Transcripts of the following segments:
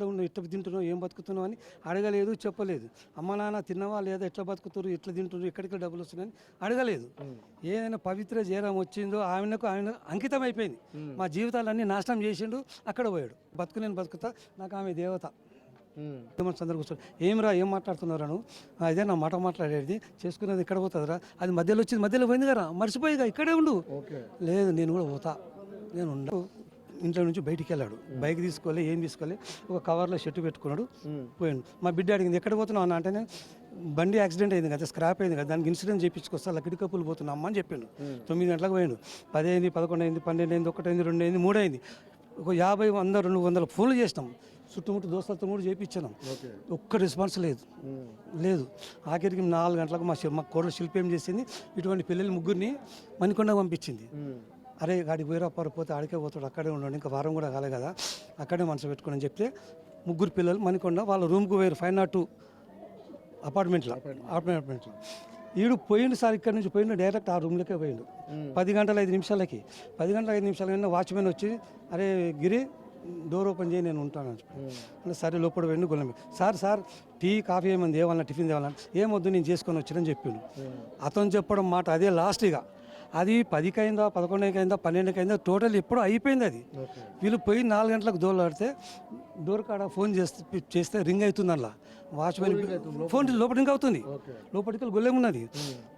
ఎట్లా ఉన్నావు ఎట్లా తింటున్నావు ఏం బతుకుతున్నావు అని అడగలేదు చెప్పలేదు. అమ్మ నాన్న తిన్నవా లేదా ఎట్లా బతుకుతారు ఎట్లా తింటున్నారు ఎక్కడికి డబ్బులు వస్తున్నాయని అడగలేదు. ఏదైనా పవిత్ర జీరం వచ్చిందో ఆమెకు ఆయన అంకితం అయిపోయింది మా జీవితాలన్నీ నాశనం చేసిండు అక్కడ పోయాడు. బతుకు నేను బతుకుతా నాకు ఆమె దేవత. కూర్చోడు ఏమిరా ఏం మాట్లాడుతున్నారా నువ్వు? "ఆ, ఇదే నా మాట మాట్లాడేది. చేసుకునేది ఇక్కడ పోతుందిరా? అది మధ్యలో వచ్చింది మధ్యలో పోయింది కదా మర్చిపోయిగా ఇక్కడే ఉండు. లేదు నేను కూడా పోతా. నేను ఉండ ఇంట్లో నుంచి బయటికి వెళ్ళాడు. బైక్ తీసుకోలే ఏం తీసుకోలే ఒక కవర్లో షర్టు పెట్టుకున్నాడు పోయాడు. మా బిడ్డ అడిగింది ఎక్కడ పోతున్నావు? అన్న అంటే బండి యాక్సిడెంట్ అయింది కదా స్క్రాప్ అయింది కదా దానికి ఇన్సూరెన్స్ చేయించుకొస్తా లక్కడి కప్పులు పోతున్నా అమ్మ అని చెప్పిండు. తొమ్మిది గంటలకు పోయాడు. పది అయింది పదకొండు అయింది పన్నెండు అయింది ఒకటి అయింది రెండు అయింది మూడు అయింది. ఒక యాభై వంద రెండు వందల ఫోన్లు చేసినాం. చుట్టుముట్టు దోస్తులతో కూడా చేయించినాం. ఒక్క రెస్పాన్స్ లేదు. లేదు. ఆఖరికి నాలుగు గంటలకు మా మా కోడలు శిల్పి ఏం చేసింది ఇటువంటి పిల్లలు ముగ్గురిని మణికొండ పంపించింది. అరే గాడికి పోయిరా పోతే ఆడికే పోతాడు అక్కడే ఉండండి ఇంకా వారం కూడా కాలే కదా అక్కడే మనసు పెట్టుకుని అని చెప్తే ముగ్గురు పిల్లలు మణికొండ వాళ్ళ రూమ్కి పోయారు ఫైవ్ నాట్ టూ అపార్ట్మెంట్లో అపార్ట్మెంట్లో. ఈడు పోయిండు సార్ ఇక్కడ నుంచి పోయిండు డైరెక్ట్ ఆ రూమ్లోకే పోయిండు. పది గంటల ఐదు నిమిషాలకి పది గంటల ఐదు నిమిషాలకి వాచ్మెన్ వచ్చి అరే గిరి డోర్ ఓపెన్ చేయి నేను ఉంటాను అంటే సరే లోపల పోయిండు గొల్లం సార్ సార్ టీ కాఫీ ఏమైంది ఏమన్నా టిఫిన్ తేవాలని ఏమొద్దు నేను చేసుకొని వచ్చానని చెప్పిండు. అతను చెప్పడం మాట అదే లాస్ట్ ఇక. అది పదికి అయిందా పదకొండుకి అయిందా పన్నెండుకి అయిందా టోటల్ ఎప్పుడో అయిపోయింది అది. వీళ్ళు పోయి నాలుగు గంటలకు దోలాడితే డోర్ కాడ ఫోన్ చేస్తే చేస్తే రింగ్ అవుతుంది అలా. వాచ్మెన్ ఫోన్ లోపల రింగ్ అవుతుంది. లోపలికి వెళ్ళి గొల్లెం ఉన్నది.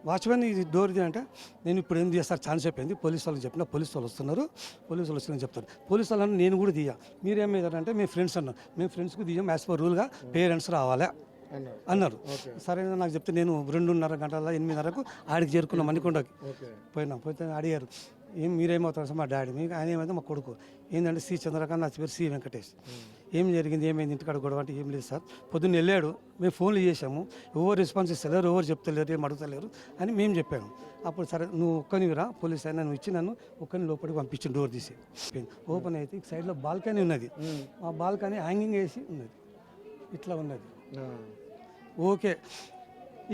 వాచ్మెన్ ఇది డోర్ ఇది అంటే నేను ఇప్పుడు ఏం చేస్తారు ఛాన్స్ చెప్పింది. పోలీస్ వాళ్ళకి చెప్పిన పోలీస్ వాళ్ళు వస్తున్నారు. పోలీస్ వాళ్ళు వస్తున్నారని చెప్తారు. పోలీస్ వాళ్ళని నేను కూడా తీయ. మీరేం అంటే మీ ఫ్రెండ్స్ అన్నారు మేము ఫ్రెండ్స్కి తీయం యాజ్ పర్ రూల్గా పేరెంట్స్ రావాలా? అన్నారు. సరే నాకు చెప్తే నేను రెండున్నర గంటల ఎనిమిదిన్నరకు ఆడికి చేరుకున్నాం మణికొండకి. పోయినాం పోతే అడిగారు ఏం మీరేమవుతారు సార్ మా డాడీ? మీకు ఆయన ఏమైతే మా కొడుకు? ఏంటంటే సి చంద్రకాంత్ నా పేరు సి వెంకటేష్. ఏం జరిగింది ఏమైంది ఇంటికాడ గొడవ అంటే ఏం లేదు సార్. పొద్దున్న వెళ్ళాడు మేము ఫోన్లు చేసాము ఎవరు రెస్పాన్స్ ఇస్తలేరు ఎవరు చెప్తలేరు ఏం అడుగుతలేరు అని మేము చెప్పాము అప్పుడు సరే నువ్వు ఒక్కనివి రా పోలీస్ అయినా నువ్వు ఇచ్చి నన్ను ఒక్కని లోపలికి పంపించి డోర్ తీసి ఓపెన్ అయితే సైడ్లో బాల్కనీ ఉన్నది. ఆ బాల్కనీ హ్యాంగింగ్ వేసి ఉన్నది. ఇట్లా ఉన్నది. ఓకే.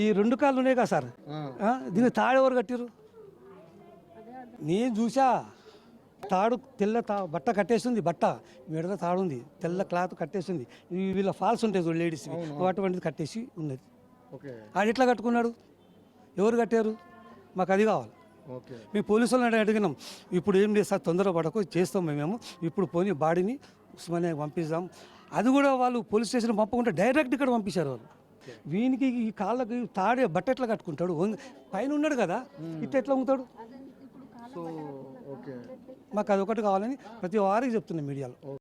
ఈ రెండు కాళ్ళు ఉన్నాయి కదా సార్ దీన్ని తాడు ఎవరు కట్టిరు నేను చూసా. తాడు తెల్ల తా బట్ట కట్టేస్తుంది బట్ట. మెడలో తాడు ఉంది తెల్ల క్లాత్ కట్టేస్తుంది ఈ వీళ్ళ ఫాల్స్ ఉంటాయి చూడు లేడీస్ అటువంటిది కట్టేసి ఉన్నది. ఆడు ఎట్లా కట్టుకున్నాడు? ఎవరు కట్టారు? మాకు అది కావాలి. ఓకే. మేము పోలీసు వాళ్ళని అడిగినాం. ఇప్పుడు ఏం లేదు సార్ తొందర పడకు చేస్తాం మేము ఇప్పుడు పోనీ బాడీని ఉస్మానియా పంపిస్తాం అది కూడా వాళ్ళు పోలీస్ స్టేషన్ పంపకుండా డైరెక్ట్ ఇక్కడ పంపించారు వాళ్ళు. వీనికి ఈ కాళ్ళకి తాడే బట్ట ఎట్లా కట్టుకుంటాడు పైన ఉన్నాడు కదా. ఇట్లా ఎట్లా ఉంగుతాడు? So okay. మాకు అది ఒకటి కావాలని ప్రతి వారికి చెప్తున్నాం మీడియాలో.